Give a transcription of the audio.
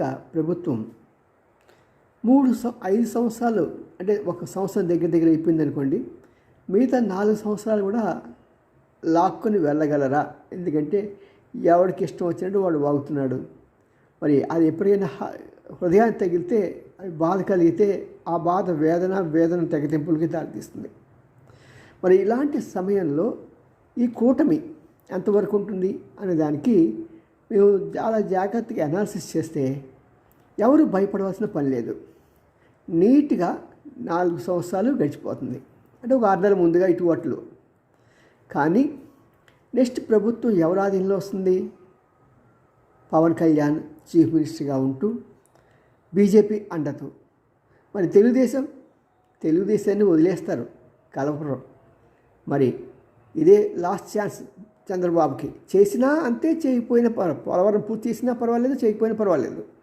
ఏకైక ప్రభుత్వం మూడు ఐదు సంవత్సరాలు అంటే ఒక సంవత్సరం దగ్గర దగ్గర అయిపోయింది అనుకోండి మిగతా నాలుగు సంవత్సరాలు కూడా లాక్కొని వెళ్ళగలరా? ఎందుకంటే ఎవరికి ఇష్టం వచ్చినట్టు వాడు వాగుతున్నాడు. మరి అది ఎప్పుడైనా హృదయాన్ని తగిలితే అది బాధ కలిగితే ఆ బాధ వేదన వేదన తెగతింపులకి దారితీస్తుంది. మరి ఇలాంటి సమయంలో ఈ కూటమి ఎంతవరకు ఉంటుంది అనే దానికి మేము చాలా జాగ్రత్తగా అనాలిసిస్ చేస్తే ఎవరు భయపడవలసిన పని లేదు. నీట్గా నాలుగు సంవత్సరాలు గడిచిపోతుంది. అంటే ఒక ఆరు నెలల ముందుగా ఇటు అట్లు. కానీ నెక్స్ట్ ప్రభుత్వం ఎవరి ఆధీనంలో వస్తుంది? పవన్ కళ్యాణ్ చీఫ్ మినిస్టర్గా ఉంటూ బీజేపీ అండతో. మరి తెలుగుదేశం తెలుగుదేశాన్ని వదిలేస్తారు కలవరు మరి ఇదే లాస్ట్ ఛాన్స్ చంద్రబాబుకి. చేసినా అంతే చేయకపోయినా పర్వాలేదు పోలవరం పూర్తి చేసినా పర్వాలేదు చేయకపోయినా పర్వాలేదు.